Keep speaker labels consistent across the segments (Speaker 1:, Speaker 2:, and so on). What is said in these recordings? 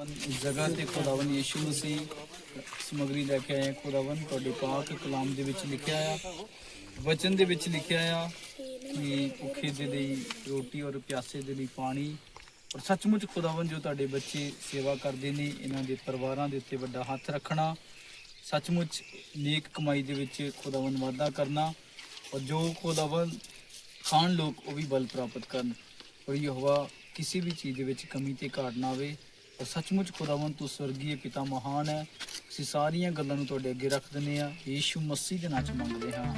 Speaker 1: ਜਗ੍ਹਾ ਤੇ ਖੁਦਾਵੰ ਯੀਸ਼ੂ ਮਸੀਹ ਸਮਗਰੀ ਲੈ ਕੇ ਆਏ ਖੁਦਾਵੰ ਤੁਹਾਡੇ ਪਾਕ ਕਲਾਮ ਦੇ ਵਿੱਚ ਲਿਖਿਆ ਆ, ਵਚਨ ਦੇ ਵਿੱਚ ਲਿਖਿਆ ਆ ਕਿ ਭੁੱਖੇ ਦੇ ਲਈ ਰੋਟੀ ਔਰ ਪਿਆਸੇ ਦੇ ਲਈ ਪਾਣੀ ਔਰ ਸੱਚਮੁੱਚ ਖੁਦਾਵੰ ਜੋ ਤੁਹਾਡੇ ਬੱਚੇ ਸੇਵਾ ਕਰਦੇ ਨੇ, ਇਹਨਾਂ ਦੇ ਪਰਿਵਾਰਾਂ ਦੇ ਉੱਤੇ ਵੱਡਾ ਹੱਥ ਰੱਖਣਾ, ਸੱਚਮੁੱਚ ਨੇਕ ਕਮਾਈ ਦੇ ਵਿੱਚ ਖੁਦਾਵੰ ਵਾਅਦਾ ਕਰਨਾ ਔਰ ਜੋ ਖੁਦਾਵੰ ਖਾਣ ਲੋਕ ਉਹ ਵੀ ਬਲ ਪ੍ਰਾਪਤ ਕਰਨ। ਔਰ ਯਹੋਵਾ ਕਿਸੇ ਵੀ ਚੀਜ਼ ਦੇ ਵਿੱਚ ਕਮੀ ਤੇ ਘਾਟ ਨਾ ਆਵੇ। ਔਰ ਸੱਚਮੁੱਚ ਖੁਦਾਵੰਤ ਤੂੰ ਸਵਰਗੀ ਪਿਤਾ ਮਹਾਨ ਹੈ। ਅਸੀਂ ਸਾਰੀਆਂ ਗੱਲਾਂ ਨੂੰ ਤੁਹਾਡੇ ਅੱਗੇ ਰੱਖ ਦਿੰਦੇ ਆ ਯੀਸ਼ੂ ਮਸੀਹ ਦੇ ਨਾਮ ਚ ਮੰਗਦੇ ਹਾਂ।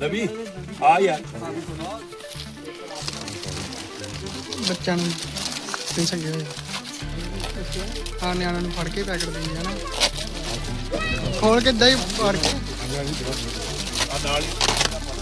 Speaker 2: ਰਵੀ ਆ ਯਾਰ।
Speaker 3: ਬੱਚਿਆਂ ਨੂੰ ਗਿਆ ਹੋਇਆ ਆ। ਨਿਆਣਿਆਂ ਨੂੰ ਫੜ ਕੇ ਪੈਕਟ ਦੇਈ ਜਾਣਾ। ਖੋਲ ਕੇ ਦਹੀਂ ਫੜ ਕੇ।
Speaker 2: ਆ ਨਾਲ ਆ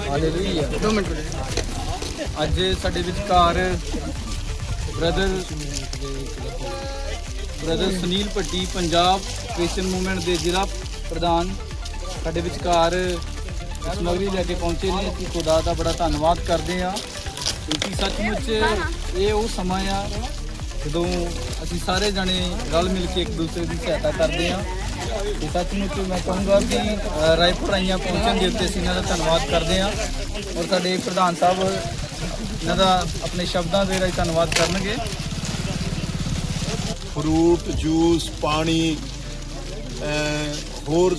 Speaker 1: ਹਾਲੇਲੂਇਆ
Speaker 3: ਦੋ ਮਿੰਟ
Speaker 1: ਅੱਜ ਸਾਡੇ ਵਿਚਕਾਰ brother brother Sunil Bhatti, Punjab Christian movement ਦੇ ਜ਼ਿਲ੍ਹਾ ਪ੍ਰਧਾਨ, ਸਾਡੇ ਵਿਚਕਾਰ ਸਮਗਰੀ ਲੈ ਕੇ ਪਹੁੰਚੇ ਨੇ ਅਸੀਂ ਖੁਦਾ ਦਾ ਬੜਾ ਧੰਨਵਾਦ ਕਰਦੇ ਆ ਕਿਉਂਕਿ ਸੱਚਮੁੱਚ ਇਹ ਉਹ ਸਮਾਂ ਆ ਜਦੋਂ ਅਸੀਂ ਸਾਰੇ ਜਣੇ ਰਲ ਮਿਲ ਕੇ ਇੱਕ ਦੂਸਰੇ ਦੀ ਸਹਾਇਤਾ ਕਰਦੇ ਆ ਤੇ ਸੱਚਮੁੱਚ ਮੈਂ ਕਹੂੰਗਾ ਕਿ ਰਾਏਪੁਰ ਆਈਆਂ ਪਹੁੰਚਣ ਦੇ ਉੱਤੇ ਅਸੀਂ ਇਹਨਾਂ ਦਾ ਧੰਨਵਾਦ ਕਰਦੇ ਆ ਔਰ ਸਾਡੇ ਪ੍ਰਧਾਨ ਸਾਹਿਬ ਇਹਨਾਂ ਦਾ ਆਪਣੇ ਸ਼ਬਦਾਂ ਦੇ ਰਾਹੀਂ ਧੰਨਵਾਦ ਕਰਨਗੇ।
Speaker 2: ਫਰੂਟ, ਜੂਸ, ਪਾਣੀ ਹੋਰ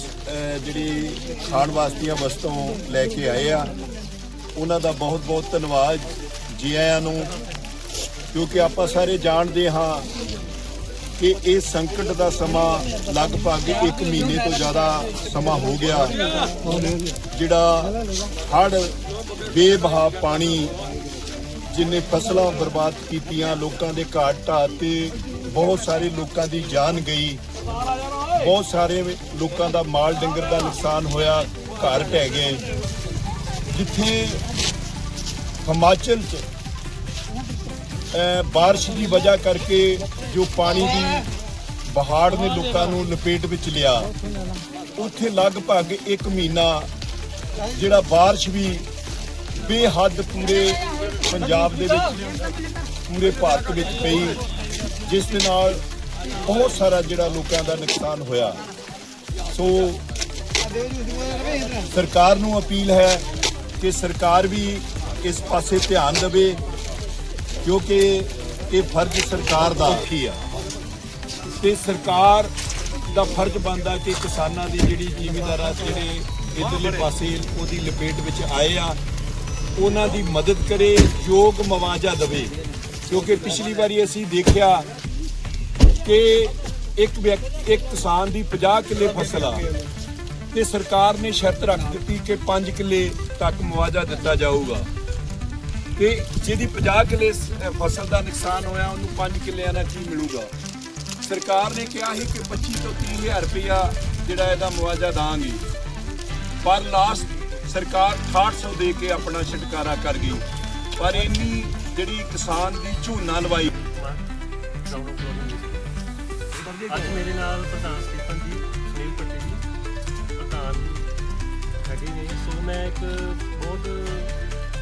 Speaker 2: ਜਿਹੜੀ ਖਾਣ ਵਾਸਤੀਆਂ ਵਸਤੂਆਂ ਲੈ ਕੇ ਆਏ ਆ, ਉਹਨਾਂ ਦਾ ਬਹੁਤ ਬਹੁਤ ਧੰਨਵਾਦ ਜੀ ਆਇਆਂ ਨੂੰ, ਕਿਉਂਕਿ ਆਪਾਂ ਸਾਰੇ ਜਾਣਦੇ ਹਾਂ ਕਿ ਇਹ ਸੰਕਟ ਦਾ ਸਮਾਂ ਲਗਭਗ 1 ਮਹੀਨੇ ਤੋਂ ਜ਼ਿਆਦਾ ਸਮਾਂ ਹੋ ਗਿਆ, ਜਿਹੜਾ ਹੜ੍ਹ ਬੇਬਹਾ ਪਾਣੀ ਜਿਨੇ ਫਸਲਾਂ ਬਰਬਾਦ ਕੀਤੀਆਂ, ਲੋਕਾਂ ਦੇ ਘਾਟ ਢਾਹ ਤੇ ਬਹੁਤ ਸਾਰੇ ਲੋਕਾਂ ਦੀ ਜਾਨ ਗਈ। ਬਹੁਤ ਸਾਰੇ ਲੋਕਾਂ ਦਾ ਮਾਲ ਡੰਗਰ ਦਾ ਨੁਕਸਾਨ ਹੋਇਆ, ਘਰ ਢਹਿ ਗਏ। ਜਿੱਥੇ ਹਿਮਾਚਲ 'ਚ ਅਹ ਬਾਰਿਸ਼ ਦੀ ਵਜ੍ਹਾ ਕਰਕੇ ਜੋ ਪਾਣੀ ਦੀ ਬਹਾੜ ਨੇ ਲੋਕਾਂ ਨੂੰ ਲਪੇਟ ਵਿੱਚ ਲਿਆ, ਉੱਥੇ ਲਗਭਗ 1 ਮਹੀਨਾ ਜਿਹੜਾ ਬਾਰਿਸ਼ ਵੀ ਬੇਹੱਦ ਪੂਰੇ ਪੰਜਾਬ ਦੇ ਵਿੱਚ, ਪੂਰੇ ਭਾਰਤ ਵਿੱਚ ਪਈ, ਜਿਸ ਦੇ ਨਾਲ ਬਹੁਤ ਸਾਰਾ ਜਿਹੜਾ ਲੋਕਾਂ ਦਾ ਨੁਕਸਾਨ ਹੋਇਆ। ਸੋ ਸਰਕਾਰ ਨੂੰ ਅਪੀਲ ਹੈ ਕਿ ਸਰਕਾਰ ਵੀ ਇਸ ਪਾਸੇ ਧਿਆਨ ਦੇਵੇ, ਕਿਉਂਕਿ ਇਹ ਫਰਜ਼ ਸਰਕਾਰ ਦਾ ਹੀ ਆ। ਤੇ ਸਰਕਾਰ ਦਾ ਫਰਜ਼ ਬਣਦਾ ਕਿ ਕਿਸਾਨਾਂ ਦੀ ਜਿਹੜੀ ਜ਼ਿਮੀਂਦਾਰਾਂ ਜਿਹੜੇ ਇਧਰਲੇ ਪਾਸੇ ਉਹਦੀ ਲਪੇਟ ਵਿੱਚ ਆਏ ਆ, ਉਹਨਾਂ ਦੀ ਮਦਦ ਕਰੇ, ਯੋਗ ਮੁਆਵਜ਼ਾ ਦੇਵੇ। ਕਿਉਂਕਿ ਪਿਛਲੀ ਵਾਰੀ ਅਸੀਂ ਦੇਖਿਆ ਕਿ ਇੱਕ ਵਿਅਕ- ਇੱਕ ਕਿਸਾਨ ਦੀ 50 ਕਿੱਲੇ ਫਸਲ ਆ ਤੇ ਸਰਕਾਰ ਨੇ ਸ਼ਰਤ ਰੱਖ ਦਿੱਤੀ ਕਿ 5 ਕਿੱਲੇ ਤੱਕ ਮੁਆਵਜ਼ਾ ਦਿੱਤਾ ਜਾਊਗਾ। ਤੇ ਜਿਹਦੀ 50 ਕਿੱਲੇ ਫਸਲ ਦਾ ਨੁਕਸਾਨ ਹੋਇਆ, ਉਹਨੂੰ 5 ਕਿੱਲਿਆਂ ਦਾ ਕੀ ਮਿਲੂਗਾ? ਸਰਕਾਰ ਨੇ ਕਿਹਾ ਸੀ ਕਿ 25 ਤੋਂ 30 ਹਜ਼ਾਰ ਰੁਪਇਆ ਜਿਹੜਾ ਇਹਦਾ ਮੁਆਵਜ਼ਾ ਦਾਂਗੇ। ਪਰ ਲਾਸਟ ਸਰਕਾਰ 6800 ਦੇ ਕੇ ਆਪਣਾ ਛੁਟਕਾਰਾ ਕਰ ਗਈ। ਪਰ ਇੰਨੀ ਜਿਹੜੀ ਕਿਸਾਨ ਦੀ ਝੂਨਾ ਲਵਾਈ
Speaker 4: ਅੱਜ ਮੇਰੇ ਨਾਲ ਪ੍ਰਧਾਨ ਸਟੀਫਨ ਜੀ ਸੁਨੀਲ ਪਟੇਲ ਜੀ ਪ੍ਰਧਾਨ ਹੈਗੇ ਨੇ। ਸੋ ਮੈਂ ਇੱਕ ਬਹੁਤ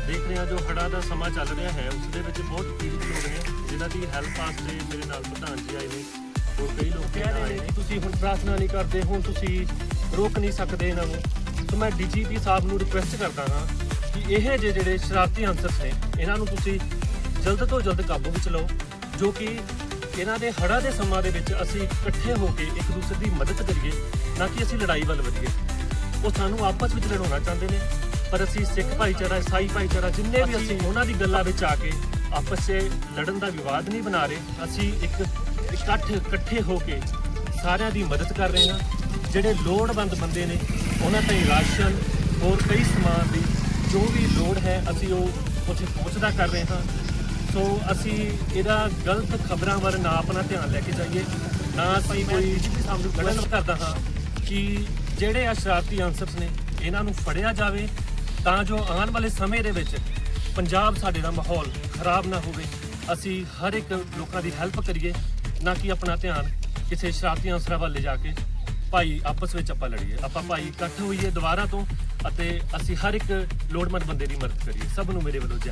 Speaker 4: ਦੇਖ ਰਿਹਾ ਜੋ ਹੜਾ ਦਾ ਸਮਾਂ ਚੱਲ ਰਿਹਾ ਹੈ ਉਸ ਦੇ ਵਿੱਚ ਬਹੁਤ ਪੀੜਤ ਲੋਕ ਨੇ ਜਿਨ੍ਹਾਂ ਦੀ ਹੈਲਪ ਵਾਸਤੇ ਮੇਰੇ ਨਾਲ ਪ੍ਰਧਾਨ ਜੀ ਆਏ ਨੇ ਹੋਰ ਕਈ ਲੋਕ ਕਹਿ ਰਹੇ ਨੇ ਕਿ ਤੁਸੀਂ ਹੁਣ ਪ੍ਰਾਰਥਨਾ ਨਹੀਂ ਕਰਦੇ ਹੁਣ ਤੁਸੀਂ ਰੋਕ ਨਹੀਂ ਸਕਦੇ ਇਹਨਾਂ ਨੂੰ। ਸੋ ਮੈਂ ਡੀਜੀਪੀ ਸਾਹਿਬ ਨੂੰ ਰਿਕੁਐਸਟ ਕਰਦਾ ਹਾਂ ਕਿ ਇਹ ਜਿਹੇ ਜਿਹੜੇ ਸ਼ਰਾਰਤੀ ਅਨਸਰ ਨੇ ਇਹਨਾਂ ਨੂੰ ਤੁਸੀਂ ਜਲਦ ਤੋਂ ਜਲਦ ਕਾਬੂ ਵਿੱਚ ਲਓ ਜੋ ਕਿ ਇਹਨਾਂ ਦੇ ਹੜ੍ਹਾਂ ਦੇ ਸਮਾਂ ਦੇ ਵਿੱਚ ਅਸੀਂ ਇਕੱਠੇ ਹੋ ਕੇ ਇੱਕ ਦੂਸਰੇ ਦੀ ਮਦਦ ਕਰੀਏ ਨਾ ਕਿ ਅਸੀਂ ਲੜਾਈ ਵੱਲ ਵਧੀਏ। ਉਹ ਸਾਨੂੰ ਆਪਸ ਵਿੱਚ ਲੜਾਉਣਾ ਚਾਹੁੰਦੇ ਨੇ ਪਰ ਅਸੀਂ ਸਿੱਖ ਭਾਈਚਾਰਾ ਈਸਾਈ ਭਾਈਚਾਰਾ ਜਿੰਨੇ ਵੀ ਅਸੀਂ ਉਹਨਾਂ ਦੀ ਗੱਲਾਂ ਵਿੱਚ ਆ ਕੇ ਆਪਸ 'ਚ ਲੜਨ ਦਾ ਵਿਵਾਦ ਨਹੀਂ ਬਣਾ ਰਹੇ ਅਸੀਂ ਇੱਕ ਇਕੱਠ ਇਕੱਠੇ ਹੋ ਕੇ ਸਾਰਿਆਂ ਦੀ ਮਦਦ ਕਰ ਰਹੇ ਹਾਂ। ਜਿਹੜੇ ਲੋੜਵੰਦ ਬੰਦੇ ਨੇ ਉਹਨਾਂ ਤਾਈਂ ਰਾਸ਼ਨ ਹੋਰ ਕਈ ਸਮਾਨ ਦੀ ਜੋ ਵੀ ਲੋੜ ਹੈ ਅਸੀਂ ਉਹ ਉੱਥੇ ਪਹੁੰਚਦਾ ਕਰ ਰਹੇ ਹਾਂ। ਸੋ ਅਸੀਂ ਇਹਦਾ ਗਲਤ ਖਬਰਾਂ ਵੱਲ ਨਾ ਆਪਣਾ ਧਿਆਨ ਲੈ ਕੇ ਜਾਈਏ। ਨਾ ਅਸੀਂ ਕੋਈ ਗਲਤ ਕਰਦਾ ਹਾਂ ਕਿ ਜਿਹੜੇ ਆ ਸ਼ਰਾਰਤੀ ਅਨਸਰਸ ਨੇ ਇਹਨਾਂ ਨੂੰ ਫੜਿਆ ਜਾਵੇ ਤਾਂ ਜੋ ਆਉਣ ਵਾਲੇ ਸਮੇਂ ਦੇ ਵਿੱਚ ਪੰਜਾਬ ਸਾਡੇ ਦਾ ਮਾਹੌਲ ਖਰਾਬ ਨਾ ਹੋਵੇ। ਅਸੀਂ ਹਰ ਇੱਕ ਲੋਕਾਂ ਦੀ ਹੈਲਪ ਕਰੀਏ ਨਾ ਕਿ ਆਪਣਾ ਧਿਆਨ ਕਿਸੇ ਸ਼ਰਾਰਤੀ ਅਨਸਰਾਂ ਵੱਲ ਲੈ ਜਾ ਕੇ ਭਾਈ ਆਪਸ ਵਿੱਚ ਆਪਾਂ ਲੜੀਏ। ਆਪਾਂ ਭਾਈ ਇਕੱਠ ਹੋਈਏ ਦੁਬਾਰਾ ਤੋਂ ਅਤੇ ਅਸੀਂ ਹਰ ਇੱਕ ਲੋੜਵੰਦ ਬੰਦੇ ਦੀ ਮਦਦ ਕਰੀਏ। ਸਭ ਨੂੰ ਮੇਰੇ ਵੱਲੋਂ ਜੈ।